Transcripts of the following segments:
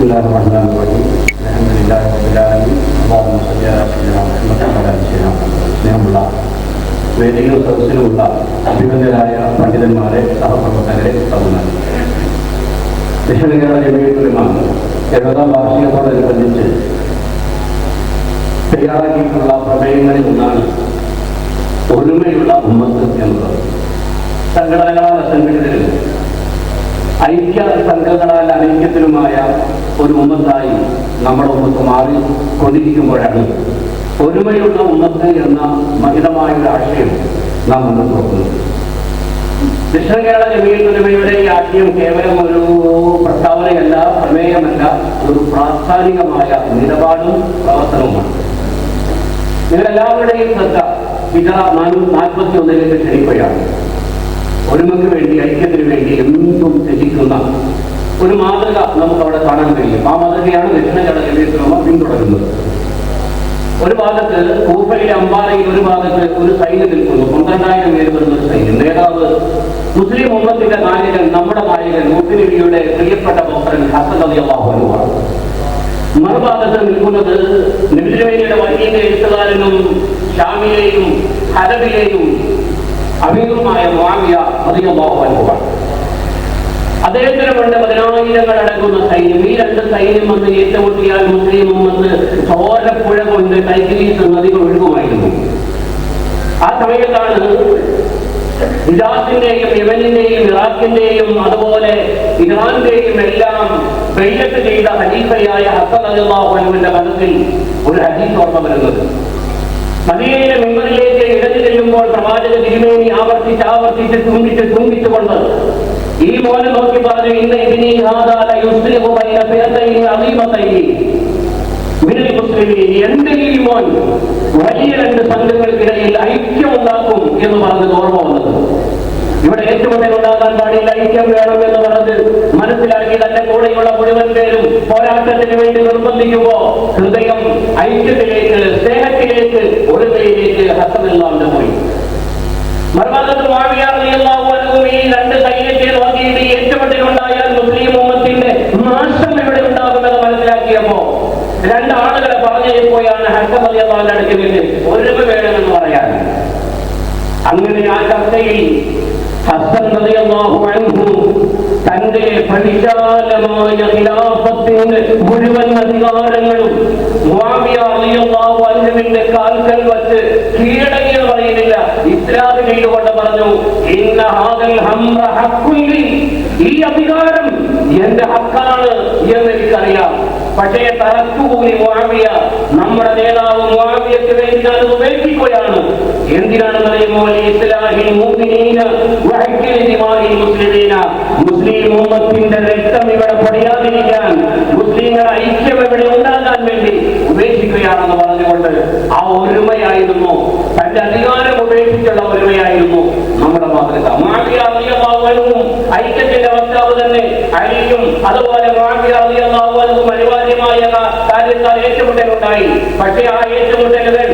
بسم الله الرحمن الرحيم الحمد لله رب العالمين اللهم صل على سيدنا محمد وعلى آل سيدنا محمد സ്നേഹമുള്ള വേദിയിലും സദസ്സിലുമുള്ള അഭിനന്ദരായ പണ്ഡിതന്മാരെ സഹപ്രവർത്തകരെ സഹോദരൻ ദക്ഷിണ കേരള ജമീയത്തുലമാണ് എഴുപതാം വാർഷികത്തോടനുബന്ധിച്ച് തയ്യാറാക്കിയിട്ടുള്ള പ്രമേയങ്ങളിൽ ഒന്നാണ് ഒരുമയുള്ള ഉമ്മത്ത് എന്നുള്ളത് സംഘടനകളാൽ അസംഘടിതരും ഐക്യ സംഘങ്ങളാൽ അനൈക്യത്തിലുമായ ഒരു ഉമ്മത്തായി നമ്മുടെ ഉമ്മത്ത് മാറി കൊണ്ടിരിക്കുമ്പോഴാണ് ഒരുമയുള്ള ഉമ്മത്ത് എന്ന മഹിതമായ ഒരു ആശയം നാം മുന്നോട്ട് നോക്കുന്നത്. ദക്ഷിണ കേരള ഒരുമയുടെ ഈ ആശയം കേവലം ഒരു പ്രസ്താവനയല്ല പ്രമേയമല്ല ഒരു പ്രാസ്ഥാനികമായ നിലപാടും പ്രവർത്തനവുമാണ്. നിങ്ങളെല്ലാവരുടെയും ശ്രദ്ധ ഹിജറ നാൽപ്പത്തി ഒന്നിലേക്ക് ക്ഷണിക്കുകയാണ്. ഒരുമയ്ക്ക് വേണ്ടി ഐക്യത്തിന് വേണ്ടി എന്തും ത്യജിക്കുന്ന ഒരു മാതൃക നമുക്ക് അവിടെ കാണാൻ കഴിയും. ആ മാതൃകയാണ് ദക്ഷിണ ജമീയത്തുലമ പിന്തുടരുന്നത്. ഒരു ഭാഗത്ത് കൂഫയിലെ അമ്പാറയിൽ ഒരു ഭാഗത്ത് ഒരു സൈന്യം നിൽക്കുന്നു. പന്ത്രണ്ടായിരം പേര് വരുന്ന ഒരു സൈന്യം. നേതാവ് മുസ്ലിം ഉമ്മത്തിന്റെ നായകൻ നമ്മുടെ നായകൻ മുസ്ലിമിയുടെ പ്രിയപ്പെട്ട അലി അള്ളാഹുനുമാണ് മറുഭാഗത്ത് നിൽക്കുന്നത് നിബിജമേനിയുടെ വലിയ എഴുത്തുകാരനും ഷാമിലെയും ഹലബിലെയും അമീറുമായ മുആമിയ റളിയല്ലാഹു അൻഹു അദ്ദേഹത്തിന് കൊണ്ട് പതിനായിരങ്ങൾ അടങ്ങുന്ന സൈന്യം. ഈ രണ്ട് സൈന്യം വന്ന് ഏറ്റുമുട്ടിയാൽ മുസ്ലിം ഉമ്മത്ത് ചോരപ്പുഴ കൊണ്ട് കൈകീസ് നദികൾ ഒഴുകുമായിരുന്നു. ആ സമയത്താണ് ഇറാഖിന്റെയും യമനിന്റെയും ഇറാഖിന്റെയും അതുപോലെ ഇറാന്റെയും എല്ലാം ബെയ്യത്ത് ചെയ്ത ഹരീഫയായ ഹസൻ അലിന്റെ മനസ്സിൽ ഒരു ഹദീസ് ഓർമ്മ വരുന്നത്. മദീനയിലെ മെമ്പറിലേക്ക് ഇടഞ്ഞു ചെല്ലുമ്പോൾ പ്രവാചക തിരുമേനി ആവർത്തിച്ച് ആവർത്തിച്ച് ചൂണ്ടിച്ച് ചൂണ്ടിച്ചുകൊണ്ട് ഈ മോനെ നോക്കി പറഞ്ഞു ഇന്ന് ഇതിനി എന്റെ ഈ വലിയ രണ്ട് സംഘങ്ങൾക്കിടയിൽ ഐക്യം ഉണ്ടാക്കും എന്ന് പറഞ്ഞത് ഓർമ്മ വന്നത്. ഇവിടെ ഏറ്റുമുട്ടൽ ഉണ്ടാകാൻ പാടില്ല ഐക്യം വേണം എന്ന് പറഞ്ഞത് മനസ്സിലാക്കി തന്റെ കൂടെയുള്ള മുഴുവൻ പേരും പോരാട്ടത്തിന് വേണ്ടി നിർബന്ധിക്കുമ്പോ ഹൃദയം ഐക്യത്തിലേക്ക് ഒരുമയിലേക്ക് ഹസമില്ലാണ്ട് പോയി മറുഭാഗത്ത് മാവിയാറിയാവും ഈ രണ്ട് സൈന്യത്തെ നോക്കിയിട്ട് ഏറ്റുമുട്ടലുണ്ടായാൽ മുസ്ലിം ഉമ്മത്തിന്റെ നാശം ഇവിടെ ഉണ്ടാകുമെന്ന് മനസ്സിലാക്കിയപ്പോ രണ്ടാളുകളെ പറഞ്ഞപ്പോയാണ് ഹസം അലിയാവിന്റെ അടുക്കലേക്ക് ഒരുമ വേണമെന്ന് പറയാൻ. അങ്ങനെ ആ ചർച്ചയിൽ ഹസൻ അൻഹു തന്റെ പരിശാലമായ ഖിലാഫത്തിന്റെ മുഴുവൻ അധികാരങ്ങളും അൻഹുവിന്റെ കാൽക്കൽ വച്ച് കീഴടങ്ങിയ പറയുന്നില്ല. ഇസ്ലാം കൊണ്ട് പറഞ്ഞു ഈ അധികാരം എന്റെ ഹക്കാണ് എന്ന് എനിക്കറിയാം. പക്ഷേ തറക്കൂലി മുആവിയ നമ്മുടെ നേതാവ് മുആവിയക്ക് വേണ്ടി ഞാൻ ഉപേക്ഷിക്കുകയാണ്. എന്തിനാണെന്ന് അറിയുമോ മുഅ്മിനീന വഹക്കിൽ ദിമാഇൽ മുസ്ലിമീന. മുസ്ലിം ഉമ്മത്തിന്റെ രക്തം ഇവിടെ പൊടിയാതിരിക്കാൻ മുസ്ലിങ്ങളുടെ ഐക്യം ഇവിടെ ഉണ്ടാകാൻ വേണ്ടി ഉപേക്ഷിക്കുകയാണെന്ന് പറഞ്ഞുകൊണ്ട് ആ ഒരുമയായിരുന്നു. തന്റെ അധികാരം ഉപേക്ഷിച്ചുള്ള ഒരുമയായിരുന്നു നമ്മുടെ മാതൃക. മാഫിയ അറിയാവുന്നതും ഐക്യത്തിന്റെ വക്താവ് തന്നെ അലിയും അതുപോലെ മാഫിയ അറിയാവുന്നതും അനിവാര്യമായ കാര്യത്താൽ ഏറ്റുമുട്ടലുണ്ടായി. പക്ഷേ ആ ഏറ്റുമുട്ടലുകൾ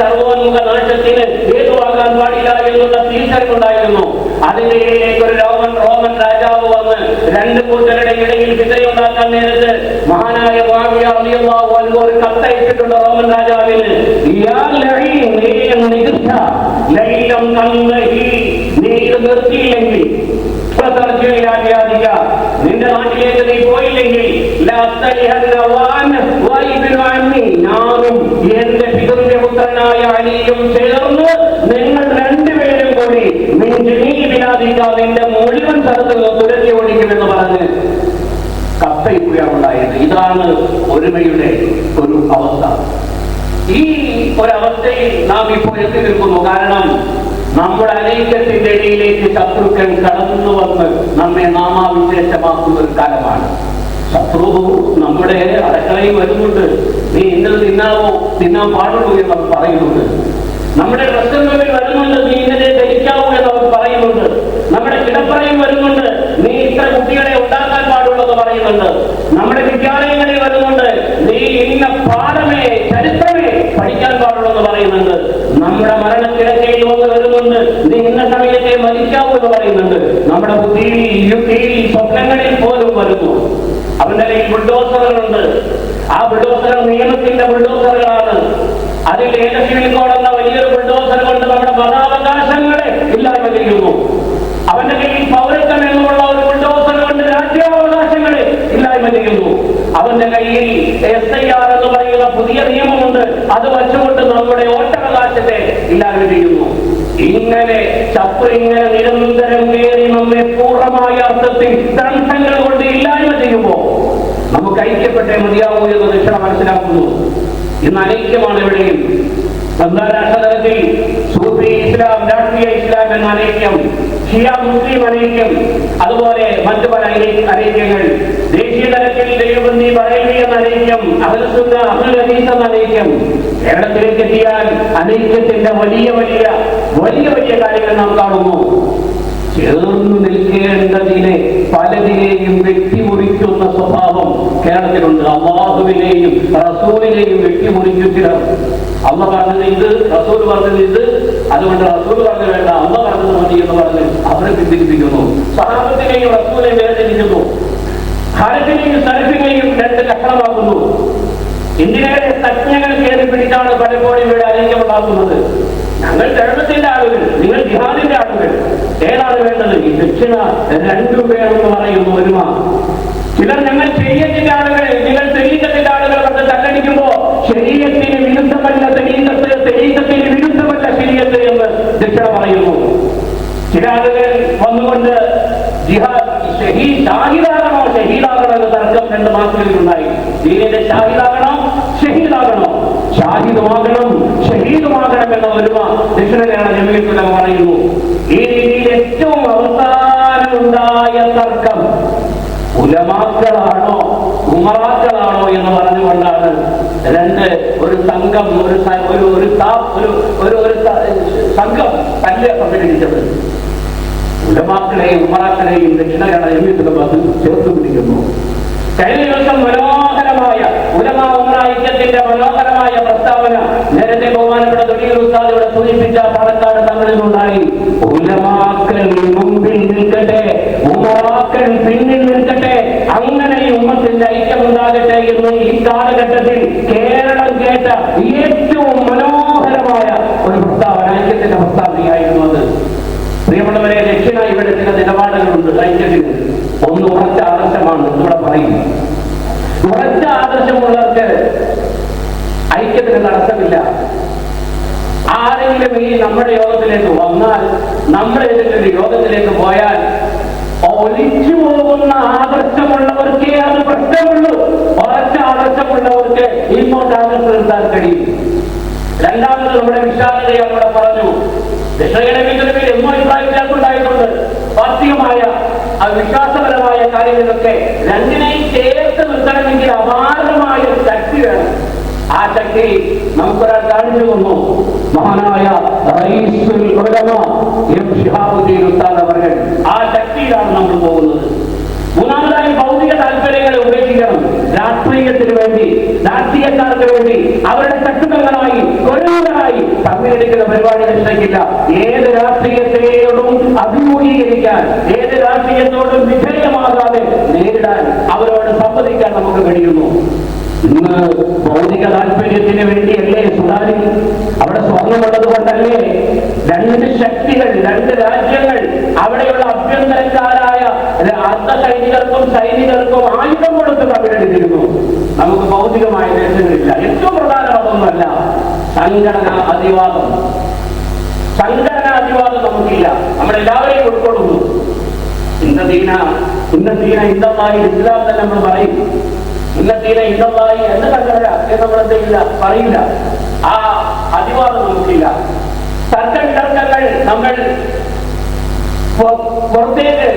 സർവോന്മുഖ നാശത്തിന് ഹേതുവാകാൻ പാടില്ല എന്നുള്ള തിരിച്ചറിവുണ്ടായിരുന്നു. അതിന്റെ ഇടയിലേക്ക് ഒരു റോമൻ റോമൻ രാജാവ് വന്ന് രണ്ട് കൂട്ടരുടെ ഇടയിൽ വിജയുണ്ടാക്കാൻ നേരത്ത് മഹാനായ ഒരു കത്തയച്ചിട്ടുണ്ട് റോമൻ രാജാവിന്. നീ നിർത്തിയില്ലെങ്കിൽ. ഫതർജിഇലാ നിന്റെ നാട്ടിലേക്ക് നീ പോയില്ലെങ്കിൽ. ഞാനും എന്റെ പിതൃന്റെ പുത്രനായ അലിയും ചേർന്ന് നിങ്ങൾ രണ്ടുപേരും കൂടി നിന്റെ മുഴുവൻ സ്ഥലത്ത് തുരത്തി ഓടിക്കുമെന്ന് പറഞ്ഞ് കത്തയിക്കുകയാണ് ഇതാണ് ഒരുമയുടെ ഒരു അവസ്ഥ. ഈ ഒരവസ്ഥയിൽ നാം ഇപ്പോൾ എത്തി നിൽക്കുന്നു. കാരണം നമ്മുടെ അനൈക്യത്തിന്റെ ഇടയിലേക്ക് ശത്രുക്കൾ കടന്നു വന്ന് നമ്മെ നാമാവിശേഷമാക്കുന്ന ഒരു കാലമാണ്. ശത്രു നമ്മുടെ അടുക്കളയിൽ വരുന്നുണ്ട്. നീ ഇന്നൽ തിന്നാവോ തിന്നാൻ പാടുള്ളൂ എന്ന് അവർ പറയുന്നുണ്ട്. നമ്മുടെ ഡ്രസ്സിൽ വരുന്നുണ്ട് നീ ഇന്നലെ ധരിക്കാവൂ എന്ന് അവർ പറയുന്നുണ്ട്. നമ്മുടെ കിടപ്പറയിൽ വരുന്നുണ്ട്. നീ ഇത്ര കുട്ടികളെ ഉണ്ടാക്കാൻ പാടുള്ളൂ പറയുന്നുണ്ട്. നമ്മുടെ വിദ്യാലയങ്ങളിൽ വരുന്നുണ്ട്. നീ ഇന്ന പാഠമേ ചരിത്രമേ പഠിക്കാൻ പാടുള്ളൂ പറയുന്നുണ്ട്. നമ്മുടെ മരണക്കിടക്കയിൽ വന്ന് വരുന്നുണ്ട്. നീ ഇന്ന സമയത്തെ മരിക്കാവൂ എന്ന് പറയുന്നുണ്ട്. നമ്മുടെ ബുദ്ധിയിൽ യുക്തിയിൽ സ്വപ്നങ്ങളിൽ പോലും വരുന്നു. അവന്റെ കയ്യിൽ ബുൾഡോസറുകളുണ്ട്. ആ ബുൾഡോസറുകൾ നിയമത്തിന്റെ ബുൾഡോസറുകളാണ്. അതിൽ കോഡ് എന്ന വലിയൊരു ബുൾഡോസർ കൊണ്ട് നമ്മുടെ മതാവകാശങ്ങളെ ഇല്ലായ്മ ചെയ്യുന്നു. അവന്റെ കയ്യിൽ പൗരത്വം എന്നുള്ള ഒരു ബുൾഡോസർ കൊണ്ട് രാജ്യാവകാശങ്ങളെ ഇല്ലായ്മ ചെയ്യുന്നു. അവന്റെ കയ്യിൽ എസ് ഐ ആർ എന്ന് പറയുന്ന പുതിയ നിയമമുണ്ട്. അത് വച്ചുകൊണ്ട് നമ്മുടെ വോട്ടവകാശത്തെ ഇല്ലായ്മ ചെയ്യുന്നു ഇങ്ങനെ ചപ്പ് ഇങ്ങനെ നിരന്തരം കയറി നമ്മെ പൂർണമായ അർത്ഥത്തിൽ ഗ്രന്ഥങ്ങൾ കൊണ്ട് ഇല്ലായ്മ ചെയ്യുമ്പോ നമുക്ക് ഐക്യപ്പെട്ടേ മതിയാവൂ എന്ന് ദക്ഷിണ മനസ്സിലാക്കുന്നു. ഇന്ന് അനൈക്യമാണ് എവിടെയും അന്താരാഷ്ട്ര തലത്തിൽ സൂഫി ഇസ്ലാം രാഷ്ട്രീയ ഇസ്ലാം എന്ന അനൈക്യം ഷിയ മുസ്ലിം ഐക്യം അതുപോലെ മറ്റു പല ഐക്യങ്ങൾ ദേശീയ തലത്തിൽ ദൈവബന്ധി പറയലി എന്ന അനൈക്യം അഹൽസുന്ന അഹുൽ ഹദീസ് എന്ന അനൈക്യം കേരളത്തിലേക്ക് എത്തിയാൽ അനൈക്യത്തിന്റെ വലിയ വലിയ വലിയ വലിയ കാര്യങ്ങൾ നാം കാണുന്നു. ചേർന്നു നിൽക്കേണ്ടതിനെ പലതിനെയും വെട്ടിമുറിക്കുന്ന സ്വഭാവം കേരളത്തിലുണ്ട്. അള്ളാഹുവിനെയും റസൂലിനെയും വെട്ടിമുറിച്ചു ചിലർ. അമ്മ പറഞ്ഞത് ഇത് റസൂൽ പറഞ്ഞത് ഇത്. അതുകൊണ്ട് റസൂൽ പറഞ്ഞു വേണ്ട അമ്മ പറഞ്ഞത് മതി എന്ന് പറഞ്ഞ് അവരെ പിന്തിരിപ്പിക്കുന്നു. സഹാബത്തിനെയും റസൂലെ വേദനിക്കുന്നു. ഹരത്തിനെയും സരഫിനെയും രണ്ട് ലക്ഷണമാക്കുന്നു ഇന്ത്യയുടെ തജ്ഞകൾ കയറി പിടിച്ചാണ് പലപ്പോഴും ഇവിടെ അലിംഗമുണ്ടാക്കുന്നത് ഞങ്ങൾ ധർമ്മത്തിന്റെ ആളുകൾ നിങ്ങൾ ജിഹാദിന്റെ ആളുകൾ. വേണ്ടത് രണ്ടു വേണമെന്ന് പറയുന്നു ഒരുമ ചിലർ ഞങ്ങൾ ശരീരത്തിന്റെ ആളുകൾ നിങ്ങൾ തെരീക്കത്തിന്റെ ആളുകൾ വന്ന് തല്ലടിക്കുമ്പോ ശരീരത്തിന് വിരുദ്ധമല്ല തെരീക്കത്ത് തെരീക്കത്തിന് വിരുദ്ധമല്ല ശരീരത്ത് എന്ന് ദക്ഷിണ പറയുന്നു. ചില ആളുകൾ വന്നുകൊണ്ട് ജിഹാദ് ഷഹീദ് ഷാഹിദാകണോ ഷഹീദാകണോ എന്ന തർക്കം രണ്ട് മാസങ്ങളിലുണ്ടായി. ദീനിന്റെ ഷാഹിദാകണോ ഷഹീദാകണോ. ഷാഹിദുമാകണം ഷഹീദുമാകണം എന്ന ഒരുമ ദക്ഷിണനാണ് പറയുന്നു. ഈ ഉലമാക്കളാണോ? ഉമറാക്കളാണോ എന്ന് പറഞ്ഞുകൊണ്ടാണ് രണ്ട് ഒരു സംഘം ഒരു ഒരു ഒരു ഒരു ഒരു ഒരു സംഘം തന്നെ സംഘടിപ്പിച്ചത് ഉലമാക്കളെയും ഉമറാക്കളെയും ദക്ഷിണ കേരള ജമീത്തുലമ അത് ചേർത്ത് പിടിക്കുന്നു. കഴിഞ്ഞ ദിവസം മനോഹരമായ ഉലമ ഉമറ മനോഹരമായ പ്രസ്താവന നേരത്തെ ബഹുമാനപ്പെട്ട തൊഴിൽ ഉസ്താദ് ഇവിടെ സൂചിപ്പിച്ച പാലക്കാട് തങ്ങളിലുണ്ടായി ഉലമാക്കൾ മുമ്പിൽ നിൽക്കട്ടെ ഉമറാക്കൾ പിന്നിൽ അങ്ങനെ ഐക്യം ഉണ്ടാകട്ടെ എന്ന് ഈ കാലഘട്ടത്തിൽ കേരളം കേട്ട ഏറ്റവും മനോഹരമായ ഒരു പ്രസ്താവന ഐക്യത്തിന്റെ പ്രസ്താവനയായിരുന്നു അത്. പ്രിയമുള്ളവരെ ദക്ഷിണ ഇവിടെ ചില നിലപാടുകളുണ്ട്. ഐക്യത്തിൽ ഒന്ന് ഉറച്ച ആദർശമാണ് ഇവിടെ പറയും. ഉറച്ച ആദർശമുള്ളവർക്ക് ഐക്യത്തിന് തടസ്സമില്ല. ആരെങ്കിലും ഈ നമ്മുടെ യോഗത്തിലേക്ക് വന്നാൽ നമ്മുടെ യോഗത്തിലേക്ക് പോയാൽ ഒലിച്ചു പോകുന്ന ആദർശമുള്ളവർക്കേ അത് പ്രശ്നമുള്ളൂ. ഉറച്ച ആദർശമുള്ളവർക്ക് ഇങ്ങോട്ട് ആദർശം നിർത്താൻ കഴിയും. രണ്ടാമത് നമ്മുടെ വിശാലതയെ അവിടെ പറഞ്ഞു. വിതരത്തിൽ എന്നോ അഭിപ്രായ വ്യത്യാസം പാർട്ടികമായ ആ വിശ്വാസപരമായ കാര്യങ്ങളൊക്കെ രണ്ടിനെയും ചേർത്ത് നിർത്തണമെങ്കിൽ അപാരമായ ശക്തി വേണം. ആ ശക്തി നമുക്കൊരാൾ കാണിച്ചു തന്നു. മഹാനായ അവർ ആ ശക്തിയിലാണ് നമ്മൾ പോകുന്നത്. മൂന്നാമതായി ഭൗതിക താല്പര്യങ്ങളെ ഉപേക്ഷിക്കണം. രാഷ്ട്രീയത്തിന് വേണ്ടി രാഷ്ട്രീയക്കാർക്ക് വേണ്ടി അവരുടെ ശക്തങ്ങളായി കൊലകളായി തമ്മിലെടുക്കുന്ന പരിപാടി നിശ്ചയിക്കില്ല ഏത് രാഷ്ട്രീയത്തെയോടും അഭിമുഖീകരിക്കാൻ ഏത് രാഷ്ട്രീയത്തോടും വിധേയമാകാതെ നേരിടാൻ അവരോട് സംവദിക്കാൻ നമുക്ക് കഴിയുന്നു. ഇന്ന് ഭൗതിക താല്പര്യത്തിന് വേണ്ടിയല്ലേ സുഡാനി അവിടെ സ്വർണമുള്ളത് കൊണ്ടല്ലേ? രണ്ട് ശക്തികൾ രണ്ട് രാജ്യങ്ങൾ അർദ്ധ സൈനികർക്കും സൈനികർക്കും ആയുധം കൊടുത്ത് കവിടെടുത്തിരുന്നു നമുക്ക് ഭൗതികമായ ദേശങ്ങളില്ല. ഏറ്റവും പ്രധാനമതൊന്നുമല്ല സംഘടന അതിവാദം സംഘടനാ അതിവാദം നമുക്കില്ല. നമ്മളെല്ലാവരെയും ഉൾക്കൊള്ളുന്നു. ഇന്നതീന ഇന്നതീന ഇന്നമായി ഇസ്ലാം തന്നെ നമ്മൾ പറയും. ഇന്നതീന ഇന്നമായി എന്ന് സംഘടന എന്ന് നമ്മൾ എന്തില്ല പറയില്ല. ആ അതിവാദം നമുക്കില്ല. തർക്ക നമ്മൾ പുറത്തേക്ക്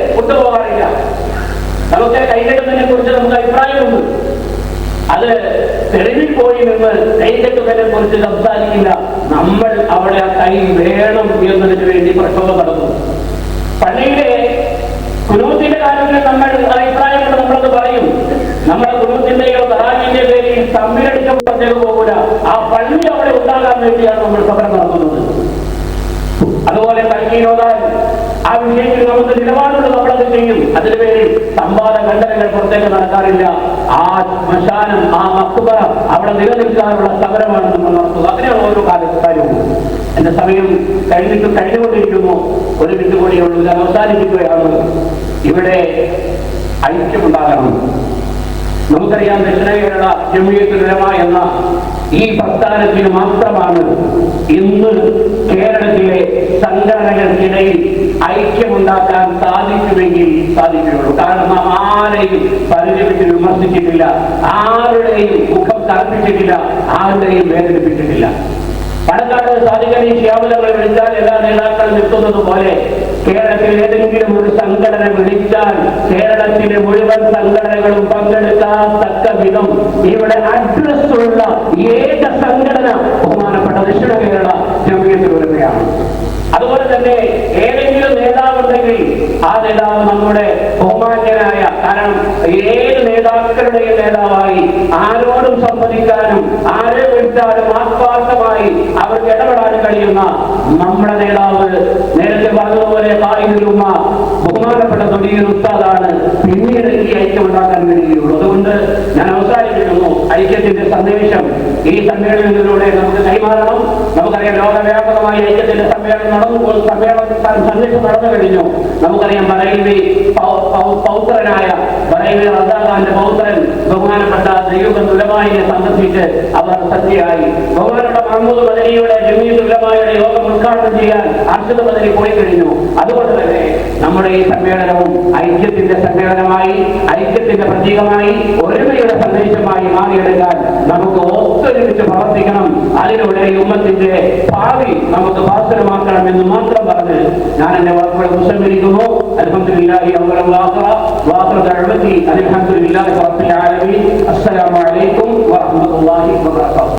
നമുക്ക് കൈകെട്ടുന്നതിനെ കുറിച്ച് നമുക്ക് അഭിപ്രായമുണ്ട്. അത് തെളിവിൽ പോയി നമ്മൾ കൈകെട്ടുന്നതിനെ കുറിച്ച് സംസാരിക്കില്ല. നമ്മൾ അവിടെ ആ കൈ വേണം എന്നതിന് വേണ്ടി പ്രക്ഷോഭം നടന്നു പള്ളിയിലെ കുനൂത്തിന്റെ കാര്യത്തിൽ നമ്മൾ അഭിപ്രായങ്ങൾ നമ്മളത് പറയും. നമ്മുടെ കുടുംബത്തിന്റെയോ തറാജിന്റെ പേരിൽ തമ്മിലെടുക്കം പറഞ്ഞു പോകൂല ആ പള്ളി അവിടെ ഉണ്ടാകാൻ വേണ്ടിയാണ് നമ്മൾ സമരം നടത്തുന്നത് അതുപോലെ തൽക്കീരോധാൻ ആ വിഷയത്തിൽ നമുക്ക് നിലപാടുകൾ നമ്മളത് ചെയ്യും അതിന് പേരിൽ സംവാദ ഖണ്ഡനങ്ങൾ പുറത്തേക്ക് നടക്കാറില്ല. ആ ശ്മശാനം ആ മക്കുബറ അവിടെ നിലനിൽക്കാനുള്ള സമരമാണ് നമ്മൾ നടത്തുന്നത്. അതിനാണ് ഓരോ കാര്യവും എന്റെ സമയം കഴിഞ്ഞിട്ട് കഴിഞ്ഞുകൊണ്ടിരിക്കുന്നു ഒരു മിനിറ്റ് കൂടിയുള്ളൂ അവസാനിപ്പിക്കുകയാണ്. ഇവിടെ ഐക്യമുണ്ടാകണം. നമുക്കറിയാം ദക്ഷിണ കേരള ജമിയത്തുലമ എന്ന ഈ പ്രസ്ഥാനത്തിന് മാത്രമാണ് ഇന്ന് കേരളത്തിലെ സംഘടനകൾക്കിടയിൽ ഐക്യമുണ്ടാക്കാൻ സാധിക്കുമെങ്കിൽ സാധിക്കുകയുള്ളൂ. കാരണം നാം ആരെയും പരിചയത്തിൽ വിമർശിച്ചിട്ടില്ല ആരുടെയും മുഖം തർപ്പിച്ചിട്ടില്ല ആരുടെയും വേദനിപ്പിച്ചിട്ടില്ല. പാലക്കാട് സാധിക്കണി ശ്യാമലകൾ വിളിച്ചാൽ എല്ലാ നേതാക്കളും നിർത്തുന്നത് പോലെ കേരളത്തിൽ ഏതെങ്കിലും ഒരു സംഘടന വിളിച്ചാൽ കേരളത്തിലെ മുഴുവൻ സംഘടനകളും പങ്കെടുക്കാൻ വിധം ഇവിടെ അഡ്രസ് ഉള്ള ഏക സംഘടന ബഹുമാനപ്പെട്ട ദക്ഷിണ കേരള ജമീയത്തിലുള്ളവയാണ് അതുപോലെ തന്നെ ഏതെങ്കിലും നേതാവുണ്ടെങ്കിൽ ആ നേതാവ് നമ്മുടെ ബഹുമാന്യനായ കാരണം ഏത് നേതാക്കളുടെയും നേതാവായി ആരോടും സംവദിക്കാനും ആരെ വിളിച്ചാലും ആത്മാർത്ഥമായി അവർക്ക് ഇടപെടാൻ കഴിയുന്ന നമ്മുടെ നേതാവ് നേരത്തെ പറഞ്ഞതുപോലെ കായികരുമ്മ ബഹുമാനപ്പെട്ട തൊഴിൽ ഉസ്താദാണ് പിന്നീട് ഈ ഐക്യം ഉണ്ടാക്കാൻ കഴിയുള്ളൂ അതുകൊണ്ട് ഞാൻ അവസാനിപ്പിക്കുന്നു. ഐക്യത്തിന്റെ സന്ദേശം ഈ സമ്മേളനത്തിലൂടെ നമുക്ക് കൈമാറണം. നമുക്കറിയാം ലോകവ്യാപകമായി ഐക്യത്തിന്റെ സമ്മേളനം നടന്നു സമ്മേളനം സന്ദേശം നടന്നു കഴിഞ്ഞു. നമുക്കറിയാം പറയുന്ന പൗത്രനായ ബറൈലി റസാഖാന്റെ പൗത്രൻ ബഹുമാനപ്പെട്ട ദൈവം തുലമായിനെ സന്ദർശിച്ച് അവർ സത്യയായി ബഹുമാനപ്പെട്ട മഹമ്മൂദ് മദനിയുടെ ജമീൽ തുലമായുടെ യോഗം ഉദ്ഘാടനം ചെയ്യാൻ അർഷദ് മദനി പോയി അതുകൊണ്ട് തന്നെ നമ്മുടെ ഈ സമ്മേളനവും ഐക്യത്തിന്റെ സമ്മേളനമായി ഐക്യത്തിന്റെ പ്രതീകമായി ഒരുമയുടെ സന്ദേശമായി മാറിയെടുക്കാൻ നമുക്ക് ഒത്തൊരുമിച്ച് പ്രവർത്തിക്കണം. അതിലൂടെ ഉമ്മത്തിന്റെ ഭാവി നമുക്ക് ഭാസുരമാക്കണം എന്ന് മാത്രം പറഞ്ഞ് ഞാൻ എന്റെ വാക്കുകൾ ഉപസംഹരിക്കുന്നു الحمد لله اولا واخرا. واخر دعوتي ان الحمد لله رب العالمين السلام عليكم ورحمه الله وبركاته